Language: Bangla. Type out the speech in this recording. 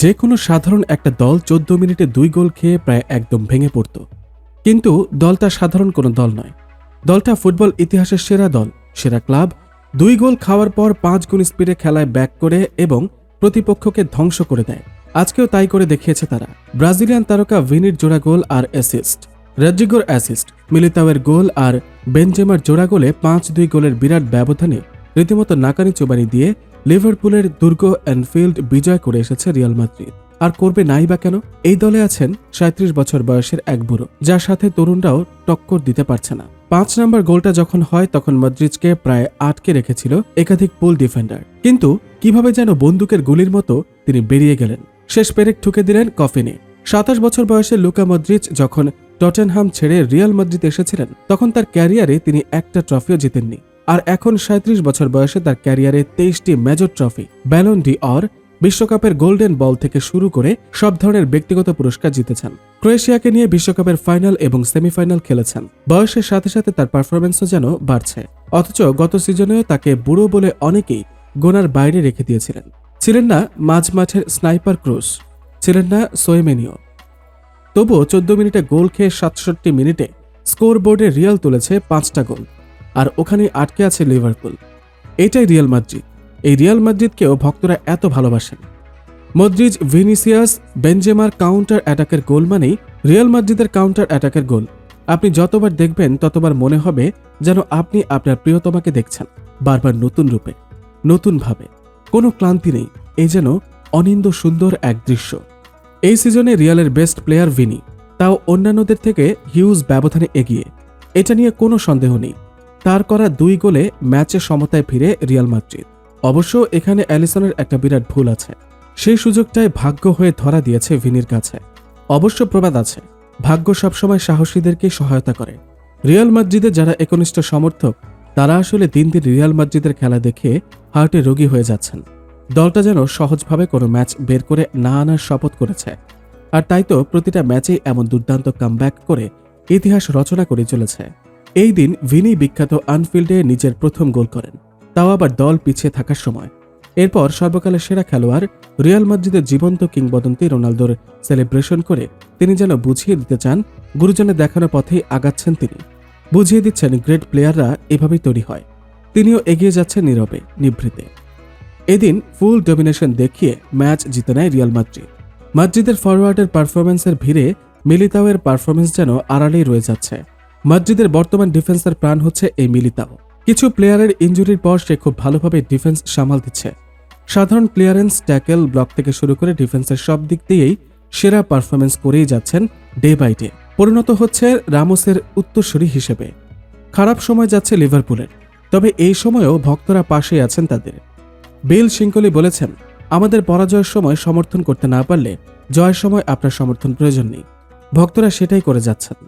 যে কোনো সাধারণ একটা দল চোদ্দ মিনিটে দুই গোল খেয়ে প্রায় একদম ভেঙে পড়ত। কিন্তু দলটা সাধারণ কোনো দল নয়। দলটা ফুটবল ইতিহাসের সেরা দল, সেরা ক্লাব, দুই গোল খাওয়ার পর পাঁচ গুণ স্পিডে খেলায় ব্যাক করে এবং প্রতিপক্ষকে ধ্বংস করে দেয়। আজকেও তাই করে দেখিয়েছে তারা। ব্রাজিলিয়ান তারকা ভিনির জোড়া গোল আর অ্যাসিস্ট। রাজ্জিগোর অ্যাসিস্ট, মিলিতাওয়ের গোল আর বেনজেমার জোড়া গোলে পাঁচ দুই গোলের বিরাট ব্যবধানে রীতিমতো নাকানি চোবানি দিয়ে লিভারপুলের দুর্গ অ্যানফিল্ড বিজয় করে এসেছে রিয়াল মাদ্রিদ। আর করবে নাই বা কেন? এই দলে আছেন সাঁত্রিশ বছর বয়সের এক বুড়ো, যার সাথে তরুণরাও টক্কর দিতে পারছে না। পাঁচ নম্বর গোলটা যখন হয়, তখন মদ্রিজকে প্রায় আটকে রেখেছিল একাধিক পুল ডিফেন্ডার। কিন্তু কীভাবে যেন বন্দুকের গুলির মতো তিনি বেরিয়ে গেলেন। শেষ পেরেক ঠুকে দিলেন কফিনে। সাতাশ বছর বয়সে লুকা মদ্রিজ যখন টটেনহাম ছেড়ে রিয়াল মাদ্রিদ এসেছিলেন, তখন তার ক্যারিয়ারে তিনি একটা ট্রফিও জিতেননি। আর এখন সাঁত্রিশ বছর বয়সে তার ক্যারিয়ারে তেইশটি major trophy Ballon d' Or বিশ্বকাপের গোল্ডেন বল থেকে শুরু করে সব ধরনের ব্যক্তিগত পুরস্কার জিতেছেন। ক্রোয়েশিয়াকে নিয়ে বিশ্বকাপের ফাইনাল এবং সেমিফাইনাল খেলেছেন। বয়সের সাথে সাথে তার পারফরমেন্সও যেন বাড়ছে। অথচ গত সিজনেও তাকে বুড়ো বলে অনেকেই গোনার বাইরে রেখে দিয়েছিলেন। ছিলেন না মাঝ মাঠের স্নাইপার ক্রুজ, ছিলেন না সোয়েমেনিও তবুও চোদ্দ মিনিটে গোল খেয়ে সাতষট্টি মিনিটে স্কোর বোর্ডে রিয়াল তুলেছে পাঁচটা গোল। আর ওখানে আটকে আছে লিভারপুল। এটাই রিয়াল মাদ্রিদ। এই রিয়াল মাদ্রিদকেও ভক্তরা এত ভালোবাসেন। মদ্রিজ ভিনিসিয়াস, বেনজেমার কাউন্টার অ্যাটাকের গোল মানেই রিয়াল মাদ্রিদের কাউন্টার অ্যাটাকের গোল। আপনি যতবার দেখবেন, ততবার মনে হবে যেন আপনি আপনার প্রিয়তমাকে দেখছেন, বারবার নতুন রূপে নতুনভাবে কোনো ক্লান্তি নেই এই যেন অনিন্দ সুন্দর এক দৃশ্য। এই সিজনে রিয়ালের বেস্ট প্লেয়ার ভিনি, তাও অন্যান্যদের থেকে হিউজ ব্যবধানে এগিয়ে। এটা নিয়ে কোনো সন্দেহ নেই। তার করা দুই গোলে ম্যাচে সমতায় ফিরে রিয়াল মাদ্রিদ। অবশ্য এখানে অ্যালিসনের একটা বিরাট ভুল আছে। সেই সুযোগটায় ভাগ্য হয়ে ধরা দিয়েছে ভিনির কাছে। অবশ্য প্রবাদ আছে। ভাগ্য সবসময় সাহসীদেরকে সহায়তা করে। রিয়াল মাদ্রিদে যারা একনিষ্ঠ সমর্থক, তারা আসলে দিন দিন রিয়াল মাদ্রিদের খেলা দেখে হার্টে রোগী হয়ে যাচ্ছেন। দলটা যেন সহজভাবে কোনো ম্যাচ বের করে না আনার শপথ করেছে। আর তাই তো প্রতিটা ম্যাচেই এমন দুর্দান্ত কামব্যাক করে ইতিহাস রচনা করে চলেছে। এই দিন ভিনি বিখ্যাত আনফিল্ডে নিজের প্রথম গোল করেন। তাও আবার দল পিছিয়ে থাকার সময়। এরপর সর্বকালের সেরা খেলোয়াড় রিয়াল মাদ্রিদের জীবন্ত কিংবদন্তি রোনালদোর সেলিব্রেশন করে তিনি যেন বুঝিয়ে দিতে চান গুরুজনের দেখানো পথেই আগাচ্ছেন তিনি। বুঝিয়ে দিচ্ছেন গ্রেট প্লেয়াররা এভাবেই তৈরি হয়। তিনিও এগিয়ে যাচ্ছেন নীরবে, নিভৃতে। এদিন ফুল ডমিনেশন দেখিয়ে ম্যাচ জিতে নেয় রিয়াল মাদ্রিদ। মাদ্রিদের ফরওয়ার্ডের পারফরমেন্সের ভিড়ে মিলিতাওয়ের পারফরমেন্স যেন আড়ালেই রয়ে যাচ্ছে। মাদ্রিদের বর্তমান ডিফেন্সের প্রাণ হচ্ছে এই মিলিতাও কিছু প্লেয়ারের ইঞ্জুরির পর সে খুব ভালোভাবে ডিফেন্স সামাল দিচ্ছে। সাধারণ ক্লিয়ারেন্স, ট্যাকেল, ব্লক থেকে শুরু করে ডিফেন্সের সব দিক দিয়েই সেরা পারফরমেন্স করেই যাচ্ছেন ডে বাই ডে। পরিণত হচ্ছে রামোসের উত্তরসূরি হিসেবে। খারাপ সময় যাচ্ছে লিভারপুলের, তবে এই সময়েও ভক্তরা পাশে আছেন তাদের। বিল শিঙ্কলি বলেছেন, আমাদের পরাজয়ের সময় সমর্থন করতে না পারলে জয়ের সময় আপনার সমর্থন প্রয়োজন নেই। ভক্তরা সেটাই করে যাচ্ছেন।